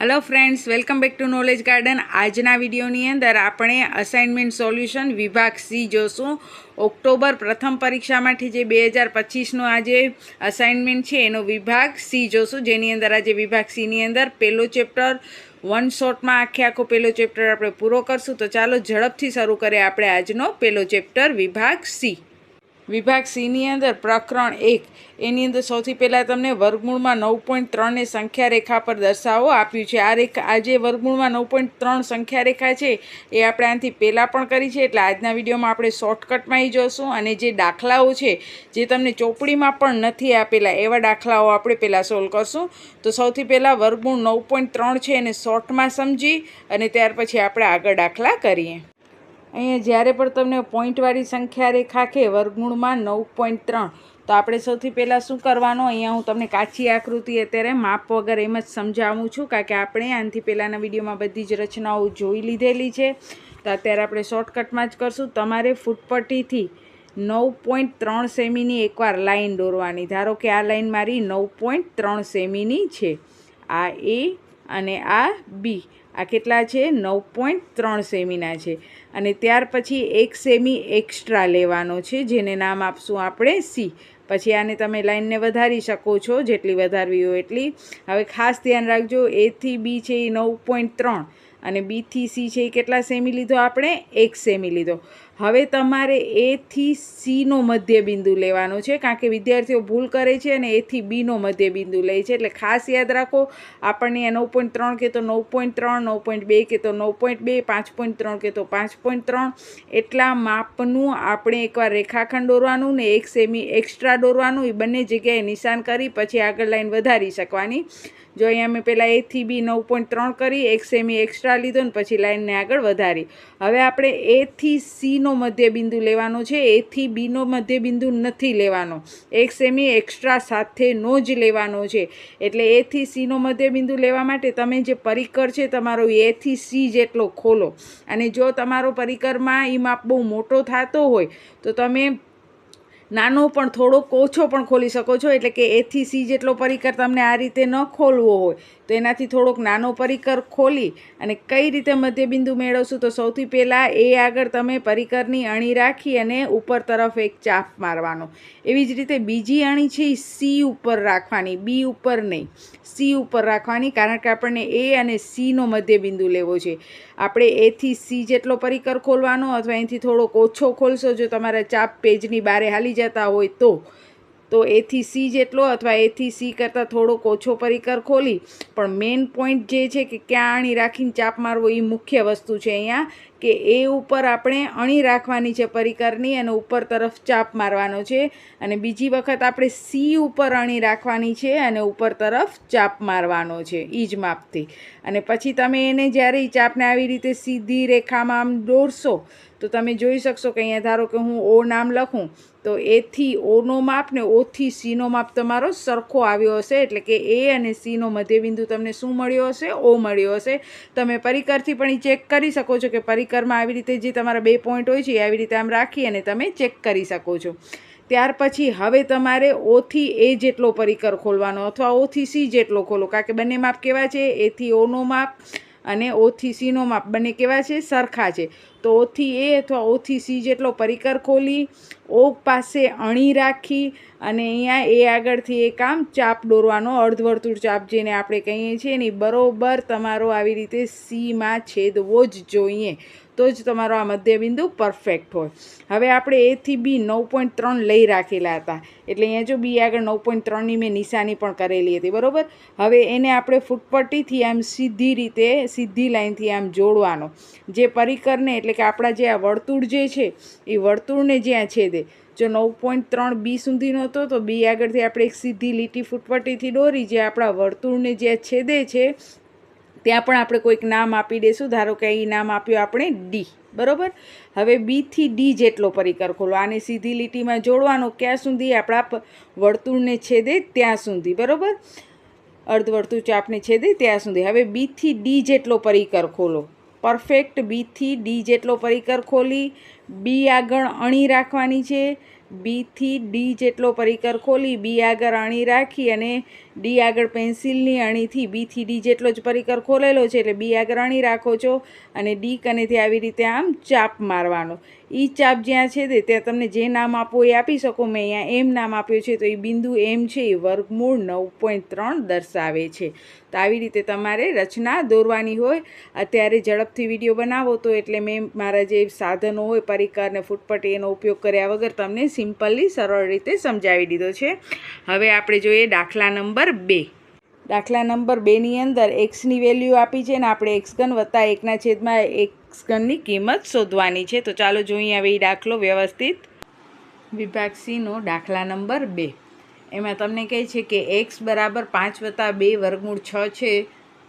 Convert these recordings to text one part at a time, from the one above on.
Hello friends welcome back to knowledge garden આજના વિડીયોની અંદર આપણે અસાઇનમેન્ટ સોલ્યુશન વિભાગ સી જોશું. ઓક્ટોબર પ્રથમ પરીક્ષામાંથી જે બે હજાર પચીસનો આજે અસાઇનમેન્ટ છે, એનો વિભાગ સી જોશું. જેની અંદર આજે વિભાગ સીની અંદર પહેલો ચેપ્ટર વન શોર્ટમાં આખે આખો પહેલો ચેપ્ટર આપણે પૂરો કરશું. તો ચાલો ઝડપથી શરૂ કરીએ આપણે આજનો પહેલો ચેપ્ટર વિભાગ સી વિભાગ સીની અંદર પ્રકરણ એક. એની અંદર સૌથી પહેલાં તમને વર્ગમૂળમાં નવ પોઈન્ટ ત્રણની સંખ્યા રેખા પર દર્શાવો આપ્યું છે. આ રેખા આ જે વર્ગમૂળમાં નવ પોઈન્ટ ત્રણ સંખ્યા રેખા છે, એ આપણે આનાથી પહેલાં પણ કરી છે. એટલે આજના વિડીયોમાં આપણે શોર્ટકટમાં એ જોશું અને જે દાખલાઓ છે, જે તમને ચોપડીમાં પણ નથી આપેલા, એવા દાખલાઓ આપણે પહેલાં સોલ્વ કરશું. તો સૌથી પહેલાં વર્ગમૂળ નવ પોઈન્ટ ત્રણ છે એને શોર્ટમાં સમજી અને ત્યાર પછી આપણે આગળ દાખલા કરીએ. અહીંયા જ્યારે પણ તમને પોઈન્ટવાળી સંખ્યા રેખા કે વર્ગમૂળમાં નવ પોઈન્ટ ત્રણ, તો આપણે સૌથી પહેલાં શું કરવાનું? અહીંયા હું તમને કાચી આકૃતિ અત્યારે માપ વગર એમ જ સમજાવું છું, કારણ કે આપણે આનાથી પહેલાંના વિડીયોમાં બધી જ રચનાઓ જોઈ લીધેલી છે. તો અત્યારે આપણે શોર્ટકટમાં જ કરશું. તમારે ફૂટપટ્ટીથી નવ પોઈન્ટ ત્રણ સેમીની એકવાર લાઈન દોરવાની. ધારો કે આ લાઈન મારી નવ પોઈન્ટ ત્રણ સેમીની છે. આ એ અને આ બી. આ કેટલા છે? નવ પોઈન્ટ ત્રણ સેમીના છે. અને ત્યાર પછી એક સેમી એક્સ્ટ્રા લેવાનો છે, જેને નામ આપશું આપણે સી. પછી આને તમે લાઈનને વધારી શકો છો, જેટલી વધારવી હોય એટલી. હવે ખાસ ધ્યાન રાખજો એથી બી છે એ નવ પોઈન્ટ ત્રણ. અને બીથી સી છે એ કેટલા સેમી લીધો આપણે? એક સેમી લીધો. હવે તમારે એથી સીનો મધ્યબિંદુ લેવાનો છે, કારણ કે વિદ્યાર્થીઓ ભૂલ કરે છે અને એથી બીનો મધ્યબિંદુ લે છે. એટલે ખાસ યાદ રાખો, આપણને નવ પોઈન્ટ ત્રણ કે તો નવ પોઈન્ટ ત્રણ, નવ પોઈન્ટ બે કે તો નવ પોઈન્ટ બે, પાંચ પોઈન્ટ ત્રણ કે તો પાંચ પોઈન્ટ ત્રણ. એટલા માપનું આપણે એકવાર રેખાખંડ દોરવાનું ને એક સેમી એક્સ્ટ્રા દોરવાનું, એ બંને જગ્યાએ નિશાન કરી, પછી આગળ લાઈન વધારી શકવાની. જો અહીંયા મેં પહેલાં એથી બી નવ પોઈન્ટ ત્રણ કરી, એક સેમી એક્સ્ટ્રા લીધો ને પછી લાઈનને આગળ વધારી. હવે આપણે એથી સીનો મધ્યબિંદુ લેવાનો છે. એથી બીનો મધ્યબિંદુ નથી લેવાનો. એક સેમી એક્સ્ટ્રા સાથેનો જ લેવાનો છે. એટલે એથી સીનો મધ્યબિંદુ લેવા માટે તમે જે પરિકર છે તમારો એથી સી જેટલો ખોલો. અને જો તમારો પરિકરમાં એ માપ બહુ મોટો થતો હોય, તો તમે નાનો પણ, થોડોક ઓછો પણ ખોલી શકો છો. એટલે કે એથી સી જેટલો પરિકર તમને આ રીતે ન ખોલવો હોય. તો એનાથી થોડોક નાનો પરિકર ખોલી અને કઈ રીતે મધ્યબિંદુ મેળવશું તો સૌથી પહેલાં એ આગળ તમે પરિકરની અણી રાખી અને ઉપર તરફ એક ચાપ મારવાનો. એવી જ રીતે બીજી અણી છે એ સી ઉપર રાખવાની, બી ઉપર નહીં. સી ઉપર રાખવાની કારણ કે આપણને એ અને સીનો મધ્યબિંદુ લેવો છે. આપણે એથી સી જેટલો પરિકર ખોલવાનો અથવા એથી થોડોક ઓછો ખોલશો, જો તમારા ચાપ પેજની બારે હાલી જતા હોય તો. તો એથી સી જેટલો અથવા એથી સી કરતાં થોડોક ઓછો પરિકર ખોલી. પણ મેઇન પોઈન્ટ જે છે કે ક્યાં અણી રાખીને ચાપ મારવો એ મુખ્ય વસ્તુ છે અહીંયા, કે એ ઉપર આપણે અણી રાખવાની છે પરિકરની અને ઉપર તરફ ચાપ મારવાનો છે અને બીજી વખત આપણે સી ઉપર અણી રાખવાની છે અને ઉપર તરફ ચાપ મારવાનો છે એ જ માપથી. અને પછી તમે એને જ્યારે એ ચાપને આવી રીતે સીધી રેખામાં આમ દોરશો, તો તમે જોઈ શકશો કે અહીંયા ધારો કે હું ઓ નામ લખું તો એથી ઓનો માપ ને ઓથી સીનો માપ તમારો સરખો આવ્યો હશે. એટલે કે એ અને સીનો મધ્યબિંદુ તમને શું મળ્યો હશે? ઓ મળ્યો હશે. તમે પરિકરથી પણ એ ચેક કરી શકો છો કે પરિકરમાં આવી રીતે જે તમારા બે પોઈન્ટ હોય છે, એ આવી રીતે આમ રાખી અને તમે ચેક કરી શકો છો. ત્યાર પછી હવે તમારે ઓથી એ જેટલો પરિકર ખોલવાનો અથવા ઓથી સી જેટલો ખોલો. કારણ કે બંને માપ કેવા છે? એથી ઓનો માપ અને ઓથી સીનો માપ બંને કેવા છે? સરખા છે. તો ઓથી એ અથવા ઓથી સી જેટલો પરિકર ખોલી ઓ પાસે અણી રાખી અને અહીંયા એ આગળથી એ કામ ચાપ દોરવાનો અર્ધવર્તુળ ચાપ જેને આપણે કહીએ છીએ. એની બરોબર તમારો આવી રીતે સીમાં છેદવો જ જોઈએ. તો જ તમારો આ મધ્યબિંદુ પરફેક્ટ હોય. હવે આપણે એથી બી નવ પોઈન્ટ ત્રણ લઈ રાખેલા હતા. એટલે અહીંયા જો બી આગળ નવ પોઈન્ટ ત્રણની મેં નિશાની પણ કરેલી હતી, બરાબર? હવે એને આપણે ફૂટપટ્ટીથી આમ સીધી રીતે, સીધી લાઈનથી આમ જોડવાનો. જે પરિકરને, એટલે કે આપણા જે આ વર્તુળ જે છે, એ વર્તુળને જ્યાં છેદે જો નવ પોઈન્ટ ત્રણ બી સુધીનો હતો તો બી આગળથી આપણે એક સીધી લીટી ફૂટપટ્ટીથી દોરી, જે આપણા વર્તુળને જે છેદે છે ત્યાં પણ આપણે કોઈક નામ આપી દઈશું ધારો કે અહીં નામ આપ્યું આપણે ડી બરાબર? હવે બીથી ડી જેટલો પરિકર ખોલો, આને સીધી લીટીમાં જોડવાનો, ક્યાં સુધી આપણા વર્તુળને છેદે ત્યાં સુધી, બરાબર? અર્ધવર્તુળ ચાપને છેદે ત્યાં સુધી. હવે બીથી ડી જેટલો પરિકર ખોલો. પરફેક્ટ બીથી ડી જેટલો પરિકર ખોલી. બી આગળ અણી રાખવાની છે. બીથી ડી જેટલો પરિકર ખોલી, બી આગળ અણી રાખી અને ડી આગળ પેન્સિલની અણીથી બીથી ડી જેટલો જ પરિકર ખોલેલો છે. એટલે બી આગળ અણી રાખો છો અને ડી કનેથી આવી રીતે આમ ચાપ મારવાનો. એ ચાપ જ્યાં છે તે ત્યાં તમને જે નામ આપો એ આપી શકો. મેં અહીંયા એમ નામ આપ્યું છે તો એ બિંદુ એમ છે એ વર્ગમૂળ નવ પોઈન્ટ ત્રણ દર્શાવે છે. તો આવી રીતે તમારે રચના દોરવાની હોય. અત્યારે ઝડપથી વીડિયો બનાવો તો એટલે મેં મારા જે સાધનો હોય પરિકર ને ફૂટપટ્ટી એનો ઉપયોગ કર્યા વગર તમને સિમ્પલી સરળ રીતે સમજાવી દીધો છે. હવે આપણે જોઈએ દાખલા નંબર બે. દાખલા નંબર બેની અંદર એક્સની વેલ્યુ આપી છે ને આપણે એક્સ ઘન વત્તા એકના છેદમાં એક્સ ઘનની કિંમત શોધવાની છે. તો ચાલો જોઈએ હવે એ દાખલો વ્યવસ્થિત. વિભાગ સીનો દાખલા નંબર બે. એમાં તમને કહે છે કે એક્સ બરાબર પાંચ વત્તા બે વર્ગમૂળ છ છે.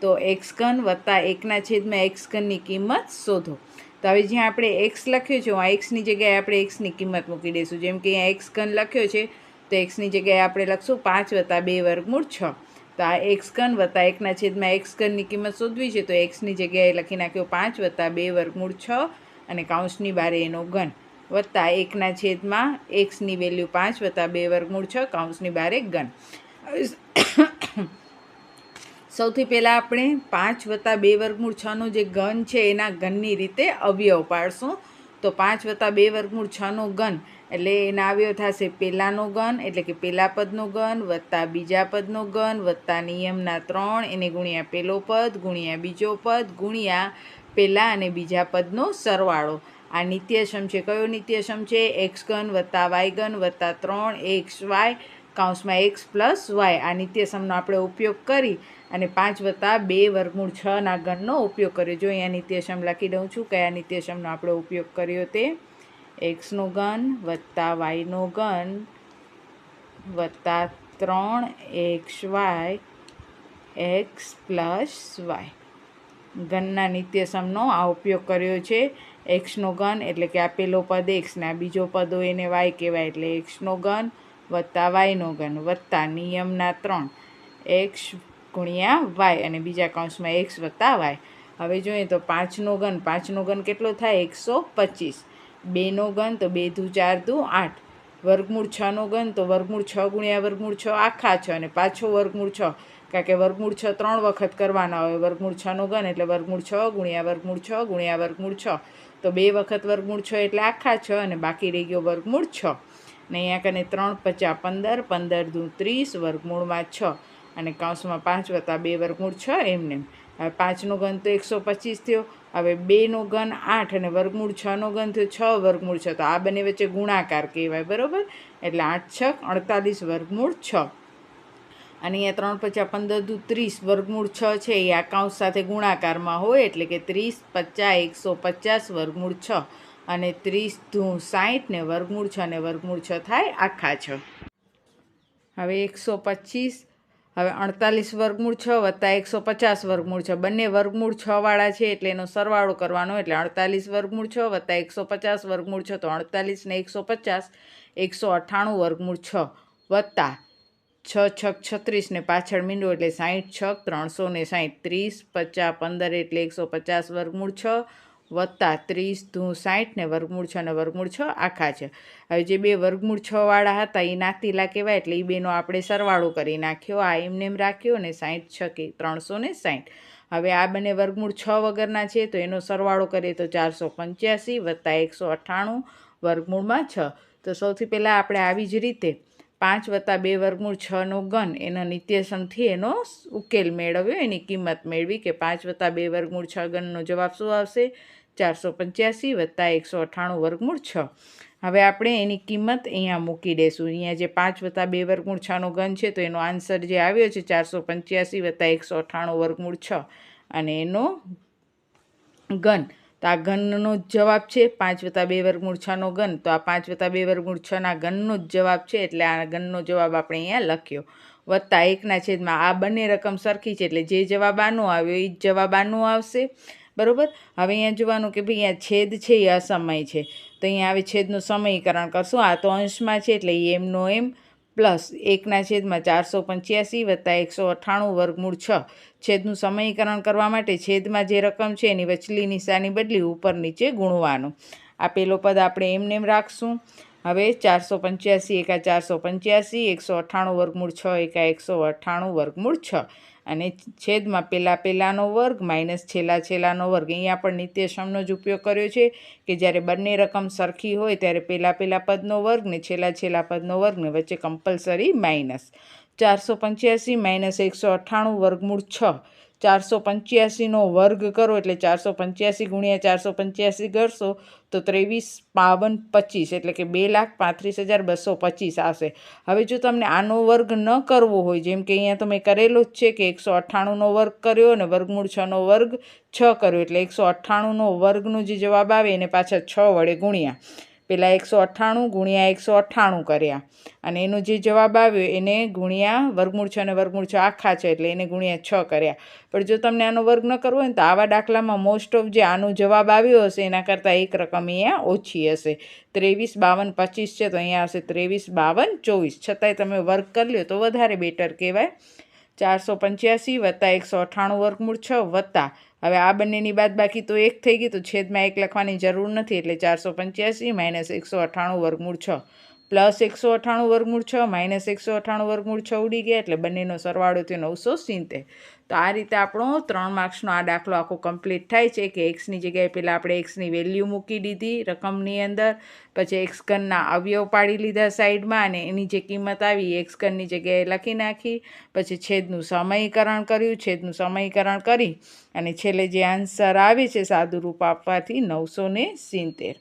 તો એક્સ ઘન વત્તા એકના છેદમાં એક્સ ઘનની કિંમત શોધો. તો હવે જ્યાં આપણે એક્સ લખ્યો છે આ એક્સની જગ્યાએ આપણે એક્સની કિંમત મૂકી દઈશું. જેમ કે અહીંયા એક્સ ઘન લખ્યો છે, તો એક્સની જગ્યાએ આપણે લખશું પાંચ વત્તા બે વર્ગમૂળ છ. તો આ એક્સ ઘન વત્તા એકના છેદમાં એક્સ ઘનની કિંમત શોધવી છે, તો એક્સની જગ્યાએ લખી નાખ્યો પાંચ વત્તા બે વર્ગમૂળ છ અને કાઉન્સની બારે એનો ઘન. વત્તા એકના છેદમાં એક્સની વેલ્યુ પાંચ વત્તા બે વર્ગમૂળ છ કાઉન્સની બારે ઘન. સૌથી પહેલાં આપણે પાંચ વત્તા બે વર્ગમૂળ છનો જે ઘન છે, એના ઘનની રીતે અવયવ પાડશું. તો પાંચ વત્તા બે વર્ગમૂળ છનો ઘન એટલે એના આવ્યો થશે પહેલાંનો ગણ, એટલે કે પહેલા પદનો ગણ, વત્તા બીજા પદનો ગણ, વત્તા નિયમના ત્રણ, એને ગુણ્યા પહેલો પદ, ગુણ્યા બીજો પદ, ગુણ્યા પહેલાં અને બીજા પદનો સરવાળો. આ નિત્યસમ છે. કયો નિત્યસમ છે? એક્સ ગન વત્તા વાય ઘન વત્તા ત્રણ, એક્સ વાય કાઉન્સમાં એક્સ પ્લસ વાય. આ નિત્યસમનો આપણે ઉપયોગ કરી અને પાંચ વત્તા બે વર્ગમૂળ છના ગણનો ઉપયોગ કર્યો. જો અહીંયા નિત્યસમ લખી દઉં છું, કયા નિત્યસમનો આપણે ઉપયોગ કર્યો તે? એક્સનો ઘન વત્તા વાયનો ઘન વત્તા ત્રણ x y x plus y. ઘનના નિત્યસમનો આ ઉપયોગ કર્યો છે એક્સનો ઘન એટલે કે આ પેલો પદ એક્સ ને આ બીજો પદ હોય એને વાય કહેવાય એટલે એક્સનો ઘન વત્તા વાયનો ઘન વત્તા નિયમના ત્રણ. એક્સ ગુણ્યા વાય અને બીજા કૌંસમાં એક્સ વત્તા વાય. હવે જોઈએ તો પાંચનો ઘન પાંચનો ઘન કેટલો થાય? એકસો પચીસ. બેનો ઘન તો બે દુ ચાર દુ આઠ. વર્ગમૂળ છનો ઘન તો વર્ગમૂળ છ ગુણ્યા વર્ગમૂળ છ આખા છ અને પાછો વર્ગમૂળ છ. કારણ કે વર્ગમૂળ છ ત્રણ વખત કરવાના હોય. વર્ગમૂળ છનો ઘન એટલે વર્ગમૂળ છ ગુણ્યા વર્ગમૂળ છ ગુણ્યા વર્ગમૂળ છ. તો બે વખત વર્ગમૂળ છ એટલે આખા છ અને બાકી રહી ગયો વર્ગમૂળ છ. ને અહીંયા કને ત્રણ પચાસ પંદર પંદર દુ ત્રીસ, વર્ગમૂળમાં છ. અને કૌંસમાં પાંચ વત્તા બે વર્ગમૂળ છ એમને. હવે પાંચનો ઘન તો એકસો પચીસ થયો. હવે બેનો ઘન આઠ અને વર્ગમૂળ છનો ઘન થયો છ વર્ગમૂળ છ. તો આ બંને વચ્ચે ગુણાકાર કહેવાય, બરાબર? એટલે આઠ છક અડતાલીસ, વર્ગમૂળ છ. અને અહીંયા ત્રણ પચાસ પંદર દુ ત્રીસ વર્ગમૂળ છ છે. એ આ સાથે ગુણાકારમાં હોય એટલે કે ત્રીસ પચાસ એકસો પચાસ વર્ગમૂળ છ. અને ત્રીસ ધૂ સાઠ ને વર્ગમૂળ છ ને વર્ગમૂળ છ થાય આખા છ. હવે એકસો પચીસ હવે અડતાલીસ વર્ગમૂળ છ વત્તા એકસો પચાસ વર્ગમૂળ છ. બંને વર્ગમૂળ છવાળા છે એટલે એનો સરવાળો કરવાનો એટલે અડતાલીસ વર્ગમૂળ છ વત્તા એકસો પચાસ વર્ગમૂળ છ તો અડતાલીસ ને એકસો પચાસ, એકસો અઠ્ઠાણું વર્ગમૂળ છ વત્તા છ છક છત્રીસને પાછળ મીંડો એટલે સાહીઠ છક, ત્રણસો ને સાહીઠ ત્રીસ, પચાસ પંદર એટલે એકસો પચાસ વર્ગમૂળ છ વત્તા ત્રીસ ધૂ સાઠ ને વર્ગમૂળ છ ને વર્ગમૂળ છ આખા છે. હવે જે બે વર્ગમૂળ છવાળા હતા એ નાતીલા કહેવાય એટલે એ બેનો આપણે સરવાળો કરી નાખ્યો. આ એમને એમ રાખ્યો ને સાઠ છ કે ત્રણસો ને સાઠ. હવે આ બંને વર્ગમૂળ છ વગરના છે, તો એનો સરવાળો કરીએ તો ચારસો પંચ્યાસી વત્તા એકસો અઠ્ઠાણું વર્ગમૂળમાં છ. તો સૌથી પહેલાં આપણે આવી જ રીતે પાંચ વત્તા બે વર્ગમૂળ છનો ઘન, એના નિત્યસમથી એનો ઉકેલ મેળવ્યો, એની કિંમત મેળવી કે પાંચ વત્તા બે વર્ગમૂળ છ ગણનો જવાબ શું આવશે? ચારસો પંચ્યાસી વત્તા એકસો અઠ્ઠાણું વર્ગમૂળ છ. હવે આપણે એની કિંમત અહીંયા મૂકી દઈશું અહીંયા જે પાંચ વત્તા બે વર્ગમૂળ છનો ઘન છે, તો એનો આન્સર જે આવ્યો છે, ચારસો પંચ્યાસી વત્તા એકસો અઠ્ઠાણું વર્ગમૂળ છ. અને એનો ઘન, તો આ ઘનનો જ જવાબ છે, પાંચ વત્તા બે વર્ગમૂળ છનો ઘન. તો આ પાંચ વત્તા બે વર્ગમૂળ છના ઘનનો જ જવાબ છે, એટલે આ ઘનનો જવાબ આપણે અહીંયા લખ્યો. વત્તા એકના છેદમાં આ બંને રકમ સરખી છે, એટલે જે જવાબ આનો આવ્યો એ જ જવાબ આનો આવશે. બરાબર? હવે અહીંયા જોવાનું કે ભાઈ, અહીંયા છેદ છે, એ અસમય છે. તો અહીંયા આવે છેદનું સમયકરણ કરશું. આ તો અંશમાં છે, એટલે એમનો એમ પ્લસ એકના છેદમાં ચારસો પંચ્યાસી વત્તા એકસો અઠ્ઠાણું વર્ગમૂળ છ. છેદનું સમયકરણ કરવા માટે છેદમાં જે રકમ છે, એની વચલી નિશાની બદલી ઉપર નીચે ગુણવાનું. આ પેલો પદ આપણે એમને એમ રાખશું. હવે ચારસો પંચ્યાસી એકા ચારસો પંચ્યાસી, એકસો અઠ્ઠાણું વર્ગમૂળ છ એકા એકસો અઠ્ઠાણું વર્ગમૂળ છ. અને છેદમાં પેલા પેલાનો વર્ગ માઇનસ છેલ્લા છેલ્લાનો વર્ગ. અહીંયા પણ નિત્યસમનો જ ઉપયોગ કર્યો છે કે જ્યારે બંને રકમ સરખી હોય ત્યારે પેલા પેલા પદનો વર્ગ ને છેલ્લા છેલ્લા પદનો વર્ગને વચ્ચે કમ્પલસરી માઇનસ ચારસો પંચ્યાસી માઇનસ એકસો અઠ્ઠાણું વર્ગમૂળ છ. ચારસો પંચ્યાસીનો વર્ગ કરો એટલે ચારસો પંચ્યાસી ગુણ્યા ચારસો પંચ્યાસી કરશો તો ત્રેવીસ, બાવન, પચીસ એટલે કે બે લાખ પાંત્રીસ હજાર બસો પચીસ આવશે. હવે જો તમને આનો વર્ગ ન કરવો હોય, જેમ કે અહીંયા તમે કરેલો જ છે કે એકસો અઠ્ઠાણુંનો વર્ગ કર્યો અને વર્ગમૂળ છનો વર્ગ છ કર્યો, એટલે એકસો અઠ્ઠાણુંનો વર્ગનો જે જવાબ આવે એને પાછા છ વડે ગુણ્યા. પહેલાં એકસો અઠ્ઠાણું ગુણ્યા એકસો અઠ્ઠાણું કર્યા. અને એનો જે જવાબ આવ્યો, એને ગુણ્યા વર્ગમૂળ છ અને વર્ગમૂળ છ આખા છે, એટલે એને ગુણ્યા છ કર્યા. પણ જો તમને આનો વર્ગ ન કરવો હોય તો આવા દાખલામાં મોસ્ટ ઓફ જે આનો જવાબ આવ્યો હશે, એના કરતાં એક રકમ અહીંયા ઓછી હશે. ત્રેવીસ, બાવન, પચીસ છે, તો અહીંયા હશે ત્રેવીસ, બાવન, ચોવીસ. છતાંય તમે વર્ગ કરી લ્યો તો વધારે બેટર કહેવાય. ચારસો પંચ્યાસી વત્તા એકસો અઠ્ઠાણું વર્ગમૂળ છ વત્તા હવે આ બંનેની બાદ બાકી તો એક થઈ ગઈ, તો છેદમાં એક લખવાની જરૂર નથી, એટલે ચારસો પંચ્યાસી માઇનસ એકસો અઠ્ઠાણું વર્ગમૂળ છ. પ્લસ એકસો અઠ્ઠાણું વર્ગમૂળ છ, માઇનસ એકસો અઠ્ઠાણું વર્ગમૂળ છ ઉડી ગયા, એટલે બંનેનો સરવાળો થયો નવસો સિત્તેર. તો આ રીતે આપણો ત્રણ માર્ક્સનો આ દાખલો આખો કમ્પ્લીટ થાય છે કે એક્સની જગ્યાએ પહેલાં આપણે એક્સની વેલ્યુ મૂકી દીધી રકમની અંદર, પછી એક્સ અવયવ પાડી લીધા સાઈડમાં અને એની જે કિંમત આવી એક્સ ગનની જગ્યાએ લખી નાખી, પછી છેદનું સમયકરણ કર્યું, છેદનું સમયકરણ કરી અને છેલ્લે જે આન્સર આવે છે સાદું રૂપ આપવાથી નવસો ને સિત્તેર.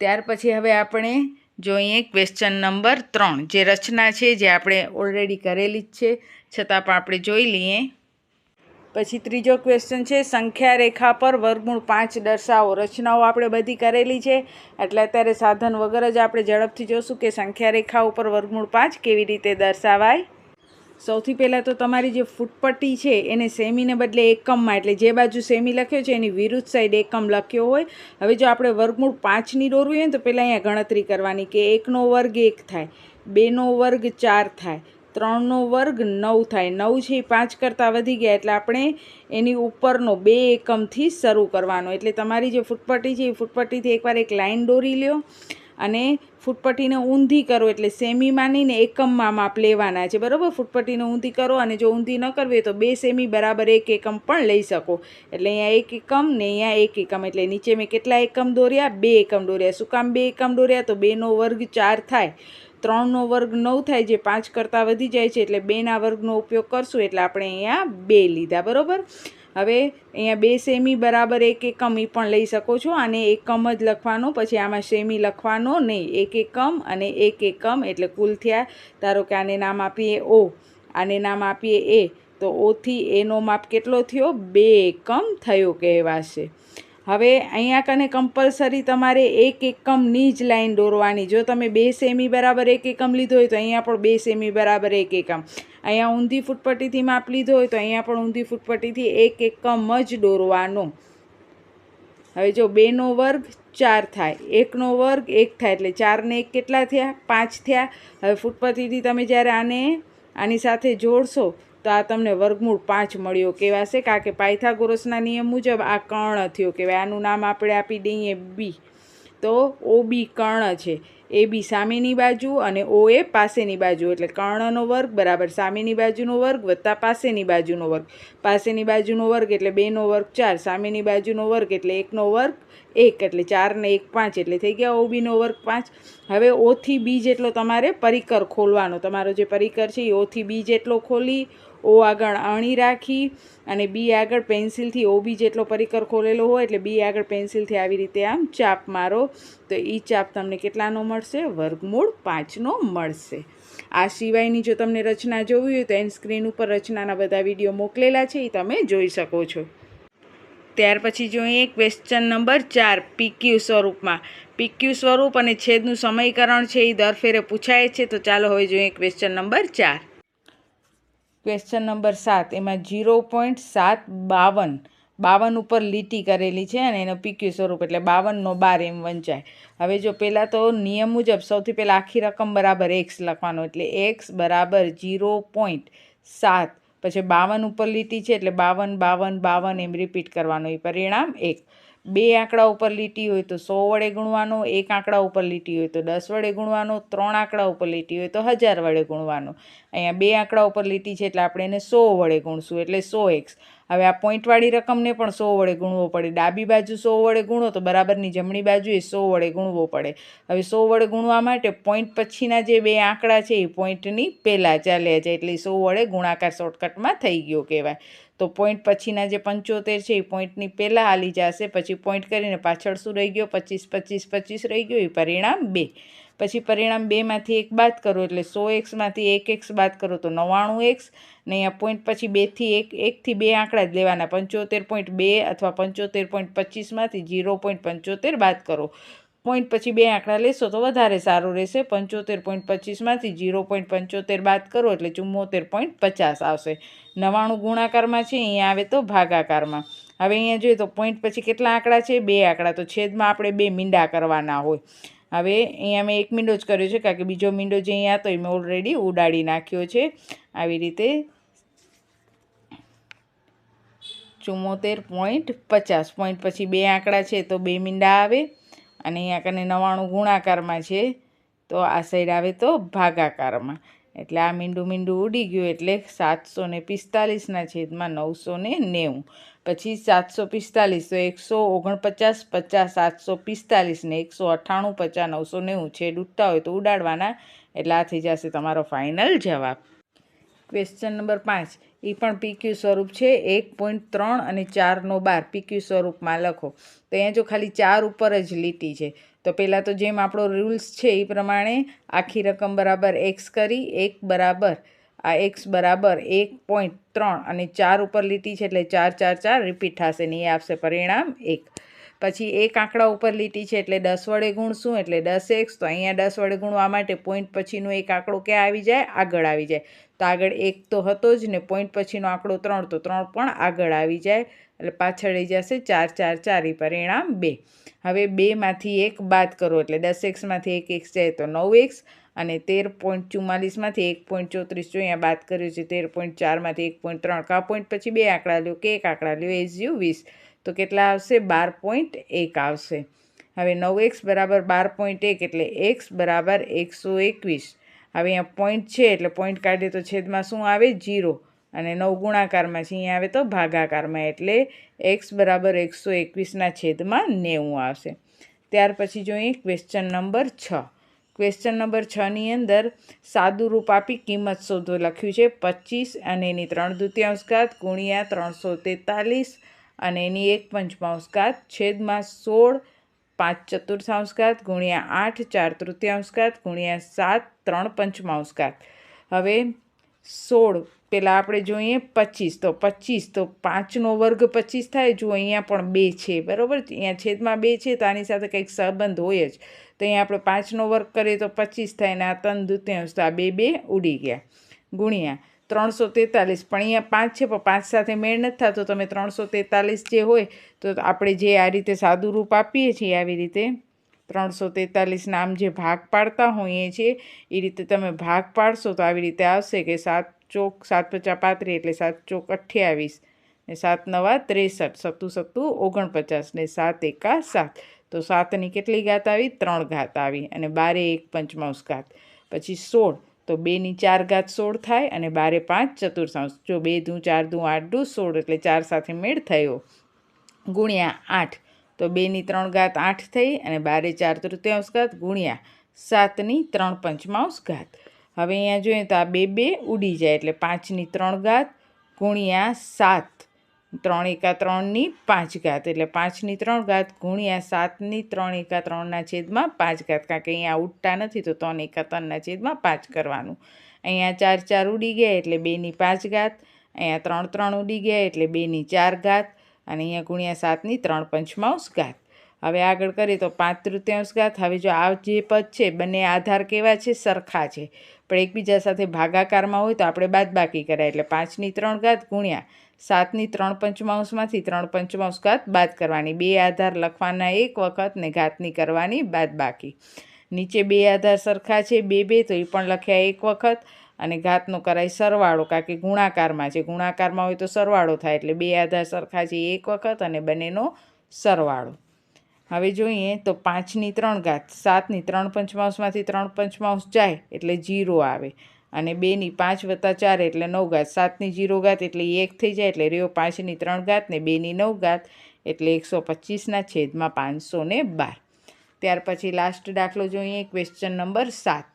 ત્યાર પછી હવે આપણે જોઈએ ક્વેશ્ચન નંબર ત્રણ, જે રચના છે જે આપણે ઓલરેડી કરેલી જ છે. છતાં પણ આપણે જોઈ લઈએ. પછી ત્રીજો ક્વેશ્ચન છે, સંખ્યા રેખા પર વર્ગમૂળ પાંચ દર્શાવો. રચનાઓ આપણે બધી કરેલી છે, એટલે અત્યારે સાધન વગર જ આપણે ઝડપથી જોશું કે સંખ્યા રેખા ઉપર વર્ગમૂળ પાંચ કેવી રીતે દર્શાવાય. સૌથી પહેલાં તો તમારી જે ફૂટપટ્ટી છે, એને સેમીને બદલે એકમમાં, એટલે જે બાજુ સેમી લખ્યો છે, એની વિરુદ્ધ સાઈડ એકમ લખ્યો હોય. હવે જો આપણે વર્ગમૂળ પાંચની દોરવી હોય ને, તો પહેલાં અહીંયા ગણતરી કરવાની કે એકનો વર્ગ એક થાય, બેનો વર્ગ ચાર થાય. ત્રણનો વર્ગ નવ થાય. નવ છે એ પાંચ કરતાં વધી ગયા એટલે આપણે એની ઉપરનો બે એકમથી શરૂ કરવાનો. એટલે તમારી જે ફૂટપટ્ટી છે એ ફૂટપટ્ટીથી એકવાર એક લાઈન દોરી લ્યો અને ફૂટપટ્ટીને ઊંધી કરો એટલે સેમીમાં નહીં એકમમાં માપ લેવાના છે. બરાબર? ફૂટપટ્ટીને ઊંધી કરો અને જો ઊંધી ન કરવી હોય તો બે સેમી બરાબર એક એકમ પણ લઈ શકો. એટલે અહીંયા એક એકમ ને અહીંયા એક એકમ. એટલે નીચે મેં કેટલા એકમ દોર્યા? બે એકમ દોર્યા. શું કામ બે એકમ દોર્યા? તો બેનો વર્ગ ચાર થાય. ત્રણનો વર્ગ નવ થાય જે પાંચ કરતાં વધી જાય છે, એટલે બેના વર્ગનો ઉપયોગ કરશું, એટલે આપણે અહીંયા બે લીધા, બરાબર? હવે અહીંયા બે સેમી બરાબર એક એકમ એ પણ લઈ શકો છો અને એકમ જ લખવાનો, પછી આમાં સેમી લખવાનો નહીં, એક એકમ અને એક એકમ, એટલે કુલ થયા, ધારો કે આને નામ આપીએ ઓ, આને નામ આપીએ એ, તો ઓથી એનો માપ કેટલો થયો? બે એકમ થયો કહેવાશે. હવે અહીંયા કને કમ્પલસરી તમારે એક એકમની જ લાઈન દોરવાની. જો તમે બે સેમી બરાબર એક એકમ લીધો હોય તો અહીંયા પણ બે સેમી બરાબર એક એકમ. અહીંયા ઊંધી ફૂટપટ્ટીથી માપ લીધો હોય તો અહીંયા પણ ઊંધી ફૂટપટ્ટીથી એક એકમ જ દોરવાનો. હવે જો બેનો વર્ગ ચાર થાય. એકનો વર્ગ એક થાય એટલે ચારને એક કેટલા થયા? પાંચ થયા. હવે ફૂટપટ્ટીથી તમે જ્યારે આને આની સાથે જોડશો તો આ તમને વર્ગમૂળ પાંચ મળ્યો કહેવાશે કારણ કે પાયથાગોરસના નિયમ મુજબ આ કર્ણ થયો કહેવાય. આનું નામ આપણે આપી દઈએ બી તો ઓ બી કર્ણ છે. એ બી સામેની બાજુ અને ઓ એ પાસેની બાજુ. એટલે કર્ણનો વર્ગ બરાબર સામેની બાજુનો વર્ગ વત્તા પાસેની બાજુનો વર્ગ. પાસેની બાજુનો વર્ગ એટલે બેનો વર્ગ ચાર. સામેની બાજુનો વર્ગ એટલે એકનો વર્ગ એક. એટલે ચારને એક પાંચ. એટલે થઈ ગયા ઓબીનો વર્ગ પાંચ. હવે ઓથી બી જેટલો તમારે પરિકર ખોલવાનો. તમારો જે પરિકર છે એ ઓથી બી જેટલો ખોલી ઓ આગળ અણી રાખી અને બી આગળ પેન્સિલથી ઓ બી જેટલો પરિકર ખોલેલો હોય એટલે બી આગળ પેન્સિલથી આવી રીતે આમ ચાપ મારો. તો એ ચાપ તમને કેટલાનો મળશે? વર્ગમૂળ પાંચનો મળશે. આ સિવાયની જો તમને રચના જોવી હોય તો એન સ્ક્રીન ઉપર રચનાના બધા વીડિયો મોકલેલા છે એ તમે જોઈ શકો છો. ત્યાર પછી જોઈએ ક્વેશ્ચન નંબર ચાર પીક્યુ સ્વરૂપમાં. પીક્યુ સ્વરૂપ અને છેદનું સમીકરણ છે એ દર ફેરે પૂછાય છે, તો ચાલો હવે જોઈએ ક્વેશ્ચન નંબર ચાર. ક્વેશ્ચન નંબર સાત, એમાં જીરો પોઈન્ટ સાત બાવન બાવન ઉપર લીટી કરેલી છે અને એનો પીક્યુ સ્વરૂપ એટલે બાવનનો બાર એમ વંચાય. હવે જો પહેલાં તો નિયમ મુજબ સૌથી પહેલાં આખી રકમ બરાબર એક્સ લખવાનો, એટલે એક્સ બરાબર જીરો પોઈન્ટ સાત પછી બાવન ઉપર લીટી છે એટલે બાવન બાવન બાવન એમ રિપીટ કરવાનું એ પરિણામ એક. બે આંકડા ઉપર લીટી હોય તો સો વડે ગુણવાનો, એક આંકડા ઉપર લીટી હોય તો દસ વડે ગુણવાનો, ત્રણ આંકડા ઉપર લીટી હોય તો હજાર વડે ગુણવાનો. અહીંયા બે આંકડા ઉપર લીટી છે એટલે આપણે એને સો વડે ગુણશું, એટલે સો એક્સ. હવે આ પોઈન્ટવાળી રકમને પણ સો વડે ગુણવો પડે. ડાબી બાજુ સો વડે ગુણો તો બરાબરની જમણી બાજુએ સો વડે ગુણવો પડે. હવે સો વડે ગુણવા માટે પોઈન્ટ પછીના જે બે આંકડા છે એ પોઈન્ટની પહેલાં ચાલ્યા જાય એટલે સો વડે ગુણાકાર શોર્ટકટમાં થઈ ગયો કહેવાય. તો પોઈન્ટ પછીના જે પંચોતેર છે, એ પોઈન્ટની પહેલાં હાલી જશે. પછી પોઈન્ટ કરીને પાછળ શું રહી ગયો? પચીસ પચીસ પચીસ રહી ગયો. એ પરિણામ બે. પછી પરિણામ બેમાંથી એક બાદ કરો, એટલે સો એક્સમાંથી એક એક્સ બાદ કરો, તો નવ્વાણું એક્સ ને અહીંયા પોઈન્ટ પછી બેથી એક, એકથી બે આંકડા જ લેવાના. પંચોતેર પોઈન્ટ બે અથવા પંચોતેર પોઈન્ટ પચીસમાંથી જીરો પોઈન્ટ પંચોતેર બાદ કરો. પોઈન્ટ પછી બે આંકડા લેશો તો વધારે સારું રહેશે. પંચોતેર પોઈન્ટ પચીસમાંથી જીરો પોઈન્ટ પંચોતેર બાદ કરો એટલે ચુમ્મોતેર પોઈન્ટ પચાસ આવશે. નવાણું ગુણાકારમાં છે, અહીંયા આવે તો ભાગાકારમાં. હવે અહીંયા જોઈએ તો પોઈન્ટ પછી કેટલા આંકડા છે? બે આંકડા. તો છેદમાં આપણે બે મીંડા કરવાના હોય. હવે અહીંયા મેં એક મીંડો જ કર્યો છે, કારણ કે બીજો મીંડો જે અહીંયા હતો એ મેં ઓલરેડી ઉડાડી નાખ્યો છે. આવી રીતે ચુમ્મોતેર પોઈન્ટ પચાસ. પોઈન્ટ પછી બે આંકડા છે તો બે મીંડા આવે. અને અહીંયા કને નવ્વાણું ગુણાકારમાં છે, તો આ સાઈડ આવે તો ભાગાકારમાં. એટલે આ મીંડું મીંડું ઉડી ગયું એટલે સાતસો ને પિસ્તાલીસના છેદમાં નવસો ને નેવું. પછી સાતસો પિસ્તાલીસ, તો એકસો ઓગણપચાસ, પચાસ, સાતસો પિસ્તાલીસ ને એકસો અઠ્ઠાણું, પચાસ, નવસો નેવું. છેદ ઉઠતા હોય તો ઉડાડવાના. એટલે આ થઈ જશે તમારો ફાઇનલ જવાબ. ક્વેશ્ચન નંબર પાંચ. એ પણ પીક્યુ સ્વરૂપ છે. એક પોઈન્ટ ત્રણ અને ચારનો બાર. પીક્યુ સ્વરૂપમાં લખો. તો અહીંયા જો ખાલી ચાર ઉપર જ લીટી છે. તો પહેલાં તો જેમ આપણો રૂલ્સ છે એ પ્રમાણે આખી રકમ બરાબર એક્સ કરી. એક બરાબર, આ એક્સ બરાબર એક પોઈન્ટ ત્રણ અને ચાર ઉપર લીટી છે એટલે ચાર ચાર ચાર રિપીટ થશે ને એ આપશે પરિણામ એક. પછી એક આંકડા ઉપર લીટી છે એટલે દસ વડે ગુણશું, એટલે દસ એક્સ, તો અહીંયા દસ વડે ગુણવા માટે પોઈન્ટ પછીનો એક આંકડો ક્યાં આવી જાય? આગળ આવી જાય. તો આગળ એક તો હતો જ ને પોઈન્ટ પછીનો આંકડો ત્રણ, તો ત્રણ પણ આગળ આવી જાય. એટલે પાછળ રહી જશે ચાર ચાર ચાર એ પરિણામ બે. હવે બેમાંથી એક બાદ કરો, એટલે દસ એક્સમાંથી એક એક્સ જાય તો નવ એક્સ, અને તેર પોઈન્ટ ચુમ્માલીસમાંથી એક પોઈન્ટ ચોત્રીસ જો અહીંયા બાદ કર્યું છે, તેર પોઈન્ટ ચારમાંથી એક પોઈન્ટ ત્રણ, કા પોઈન્ટ પછી બે આંકડા લ્યો, કે એક આંકડા લ્યો યુ વીસ. તો કેટલા આવશે? બાર પોઈન્ટ એક આવશે. હવે નવ એક્સ બરાબર બાર પોઈન્ટ એક એટલે એક્સ બરાબર એકસો એકવીસ. હવે અહીંયા પોઈન્ટ છે એટલે પોઈન્ટ કાઢીએ તો છેદમાં શું આવે? જીરો અને નવ ગુણાકારમાં છે, અહીંયા આવે તો ભાગાકારમાં એટલે એક્સ બરાબર એકસો એકવીસના છેદમાં નેવું આવશે. ત્યાર પછી જોઈએ ક્વેશ્ચન નંબર છ. ક્વેશ્ચન નંબર છની અંદર સાદું રૂપ આપી કિંમત શોધો. લખ્યું છે પચીસ અને એની ત્રણ દૃત્યાંશ ઘાત ગુણ્યા ત્રણસો તેતાલીસ અને એની એક પંચમાંશ ઘાત છેદમાં સોળ, પાંચ ચતુર્થાંશ ઘાત ગુણ્યા આઠ, ચાર તૃતીયાંશ ઘાત ગુણ્યા સાત, ત્રણ પંચમાંશ ઘાત હવે સોળ પહેલાં આપણે જોઈએ પચીસ, તો પચીસ, તો પાંચનો વર્ગ પચીસ થાય જો અહીંયા પણ બે છે, બરાબર? અહીંયા છેદમાં બે છે, તો આની સાથે કંઈક સંબંધ હોય જ. તો અહીંયા આપણે પાંચનો વર્ગ કરીએ તો પચીસ થાય, ને આ તન દ્વિતીયાંશ તો આ બે બે ઉડી ગયા. ગુણ્યા ત્રણસો તેતાલીસ. પણ અહીંયા પાંચ છે, પણ પાંચ સાથે મેળ નથી થતો. તમે ત્રણસો તેતાલીસ જે હોય, તો આપણે જે આ રીતે સાદું રૂપ આપીએ છીએ આવી રીતે, ત્રણસો તેતાલીસના આમ જે ભાગ પાડતા હોઈએ છીએ, એ રીતે તમે ભાગ પાડશો તો આવી રીતે આવશે કે સાત ચોક, સાત પચાસ પાંત્રીસ એટલે સાત ચોક અઠ્યાવીસ, ને સાત નવા ત્રેસઠ, સત્તુ સત્તુ ઓગણપચાસ, ને સાત એકા સાત. તો સાતની કેટલી ઘાત આવી? ત્રણ ઘાત આવી, અને બારે એક પંચમાંશ ઘાત. પછી સોળ તો બેની ચાર ઘાત સોળ થાય અને બારે પાંચ ચતુર્થાંશ. જો બે દું ચાર દું આઠ દું સોળ એટલે ચાર સાથે મેળ થયો. ગુણ્યા આઠ. તો બેની ત્રણ ઘાત આઠ થઈ અને બારે ચાર તૃતીયાંશ ઘાત ગુણ્યા સાતની ત્રણ પંચમાંશ ઘાત. હવે અહીંયા જોઈએ તો આ બે બે ઉડી જાય એટલે પાંચની ત્રણ ઘાત ગુણ્યા સાત. ત્રણ એકા ત્રણની પાંચ ઘાત. એટલે પાંચની ત્રણ ઘાત ગુણ્યા સાતની ત્રણ એકા ત્રણના છેદમાં પાંચ ઘાત. કારણ કે અહીંયા ઉડતા નથી તો ત્રણ એકા ત્રણના છેદમાં પાંચ કરવાનું. અહીંયા ચાર ચાર ઉડી ગયા એટલે બેની પાંચ ઘાત. અહીંયા ત્રણ ત્રણ ઉડી ગયા એટલે બેની ચાર ઘાત. અને અહીંયા ગુણ્યા સાતની ત્રણ પંચમાંશ ઘાત. હવે આગળ કરીએ તો પાંચ તૃતીયાંશ ઘાત. હવે જો આ જે પદ છે, બંને આધાર કેવા છે? સરખા છે. પણ એકબીજા સાથે ભાગાકારમાં હોય તો આપણે બાદબાકી કરાય. એટલે પાંચની ત્રણ ઘાત ગુણ્યા સાતની ત્રણ પંચમાંશમાંથી ત્રણ પંચમાંશ ઘાત બાદ કરવાની. બે આધાર લખવાના એક વખત ને ઘાતની કરવાની બાદ બાકી. નીચે બે આધાર સરખા છે, બે બે, તો એ પણ લખ્યા એક વખત અને ઘાતનો કરાય સરવાળો, કારણ કે ગુણાકારમાં છે. ગુણાકારમાં હોય તો સરવાળો થાય, એટલે બે આધાર સરખા છે, એક વખત અને બંનેનો સરવાળો. હવે જોઈએ તો પાંચની ત્રણ ઘાત. સાતની ત્રણ પંચમાંશમાંથી ત્રણ પંચમાંશ જાય, એટલે જીરો આવે. અને બેની પાંચ વત્તા ચાર એટલે નવ ઘાત. સાતની જીરો ઘાત એટલે એક થઈ જાય એટલે રહ્યો પાંચની ત્રણ ઘાત ને બેની નવ ઘાત એટલે એકસો પચીસના છેદમાં પાંચસો ને બાર. ત્યાર પછી લાસ્ટ દાખલો જોઈએ ક્વેશ્ચન નંબર સાત.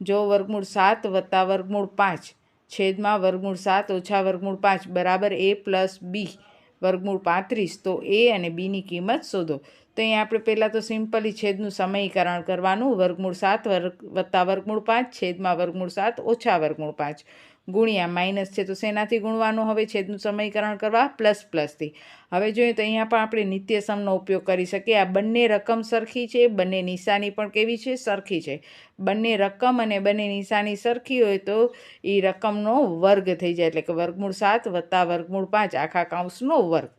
જો વર્ગમૂળ સાત વત્તા વર્ગમૂળ પાંચ, છેદમાં વર્ગમૂળ સાત ઓછા વર્ગમૂળ પાંચ, બરાબર એ પ્લસ બી, વર્ગમૂળ પાંત્રીસ, તો એ અને બીની કિંમત શોધો. તો અહીં આપણે પહેલાં તો સિમ્પલી છેદનું સમયીકરણ કરવાનું. વર્ગમૂળ સાત, વર્ગ વત્તા વર્ગમૂળ પાંચ, છેદમાં વર્ગમૂળ સાત, ઓછા વર્ગમૂળ પાંચ. ગુણ્યા માઇનસ છે તો શેનાથી ગુણવાનું? હવે છેદનું સમયકરણ કરવા પ્લસ પ્લસથી. હવે જોઈએ તો અહીંયા પણ આપણે નિત્યસમનો ઉપયોગ કરી શકીએ. આ બંને રકમ સરખી છે. બંને નિશાની પણ કેવી છે? સરખી છે. બંને રકમ અને બંને નિશાની સરખી હોય તો એ રકમનો વર્ગ થઈ જાય. એટલે કે વર્ગમૂળ સાત વત્તા વર્ગમૂળ પાંચ, આખા કાઉન્સનો વર્ગ.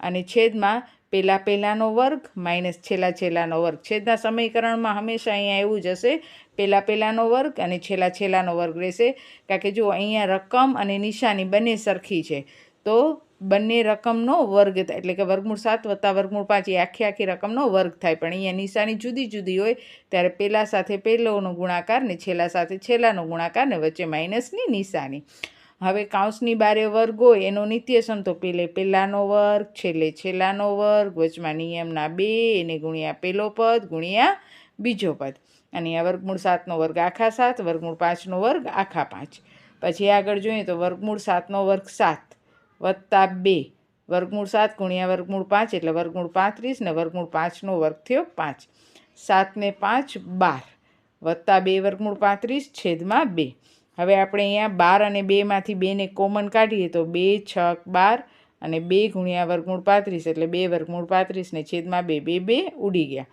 અને છેદમાં પહેલાં પહેલાંનો વર્ગ માઇનસ છેલ્લા છેલ્લાનો વર્ગ. છેદના સમીકરણમાં હંમેશા અહીંયા એવું જ હશે પહેલાં પહેલાંનો વર્ગ અને છેલ્લા છેલ્લાનો વર્ગ રહેશે. કારણ કે જો અહીંયા રકમ અને નિશાની બંને સરખી છે, તો બંને રકમનો વર્ગ થાય. એટલે કે વર્ગમૂળ સાત વત્તા વર્ગમૂળ પાંચ, એ આખી આખી રકમનો વર્ગ થાય. પણ અહીંયા નિશાની જુદી જુદી હોય, ત્યારે પહેલાં સાથે પહેલોનો ગુણાકાર ને છેલ્લા સાથે છેલ્લાનો ગુણાકાર ને વચ્ચે માઇનસની નિશાની. હવે કાંસની બારે વર્ગ હોય, એનો નિત્ય તો પેલે પહેલાંનો વર્ગ, છેલ્લે છેલ્લાનો વર્ગ, વચમાં નિયમના બે, એને ગુણ્યા પહેલો પદ, ગુણ્યા બીજો પદ. અને આ વર્ગમૂળ સાતનો વર્ગ આખા સાત, વર્ગમૂળ પાંચનો વર્ગ આખા પાંચ. પછી આગળ જોઈએ તો વર્ગમૂળ સાતનો વર્ગ સાત, વત્તા બે. વર્ગમૂળ સાત ગુણ્યા વર્ગમૂળ પાંચ એટલે વર્ગમૂળ પાંત્રીસ ને વર્ગમૂળ પાંચનો વર્ગ થયો પાંચ. સાતને પાંચ બાર. વત્તા બે વર્ગમૂળ પાંત્રીસ છેદમાં બે. હવે આપણે અહીંયા બાર અને બેમાંથી બેને કોમન કાઢીએ તો બે છક બાર અને બે ગુણ્યા વર્ગમૂળ પાંત્રીસ એટલે બે વર્ગમૂળ પાંત્રીસ ને છેદમાં બે બે બે ઉડી ગયા.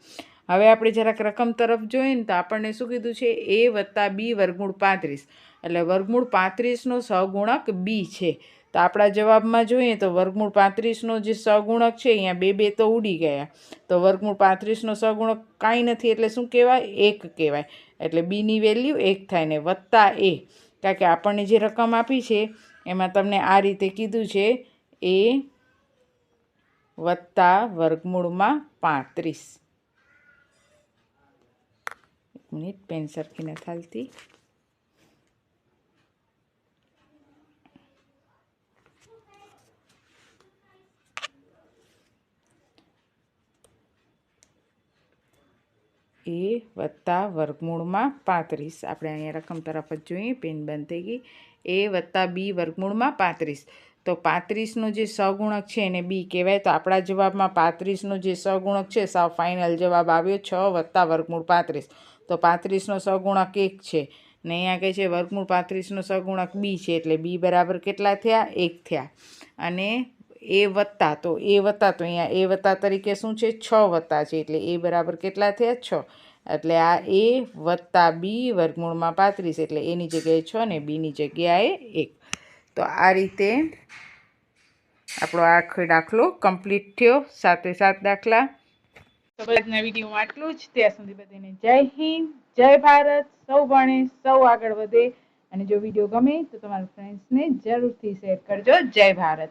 હવે આપણે જરાક રકમ તરફ જોઈએ ને તો આપણને શું કીધું છે? એ વત્તા બી વર્ગમૂળ પાંત્રીસ. એટલે વર્ગમૂળ પાંત્રીસનો સહગુણક બી છે. તો આપણા જવાબમાં જોઈએ તો વર્ગમૂળ પાંત્રીસનો જે સગુણક છે, અહીંયા બે બે તો ઉડી ગયા. તો વર્ગમૂળ પાંત્રીસનો સગુણક કાંઈ નથી એટલે શું કહેવાય? એક કહેવાય. એટલે બીની વેલ્યુ એક થાય ને વત્તા એ કારણ કે આપણને જે રકમ આપી છે, એમાં તમને આ રીતે કીધું છે એ વત્તા વર્ગમૂળમાં પાંત્રીસ. એક મિનિટ, પેન સરખી નથી હાલતી. એ વત્તા વર્ગમૂળમાં પાંત્રીસ. આપણે અહીંયા રકમ તરફ જ જોઈએ, પેન બંધ થઈ ગઈ. એ વત્તા બી વર્ગમૂળમાં પાંત્રીસ. તો પાંત્રીસનો જે સગુણક છે એને બી કહેવાય. તો આપણા જવાબમાં પાંત્રીસનો જે સગુણક છે, સાવ ફાઇનલ જવાબ આવ્યો, છ વત્તા વર્ગમૂળ પાંત્રીસ. તો પાંત્રીસનો સગુણક એક છે. ને અહીંયા કહે છે વર્ગમૂળ પાંત્રીસનો સગુણક બી છે, એટલે બી બરાબર કેટલા થયા? એક થયા. અને એ વત્તા તો, એ વત્તા તો અહીંયા, એ વત્તા તરીકે શું છે? છ વત્તા છે, એટલે એ બરાબર કેટલા થયા? છ. એટલે આ એ વત્તા બી વર્ગમૂળમાં પાંત્રીસ, એટલે એની જગ્યાએ છ ને બીની જગ્યાએ એક. તો આ રીતે આપણો આખો દાખલો કમ્પ્લીટ થયો. સાથે સાત દાખલા. તો આજના વિડીયોમાં આટલું જ. ત્યાં સુધી બધાને જય હિન્દ, જય ભારત. સૌ ભણે, સૌ આગળ વધે. અને જો વીડિયો ગમે તો તમારા ફ્રેન્ડ્સને જરૂરથી શેર કરજો. જય ભારત.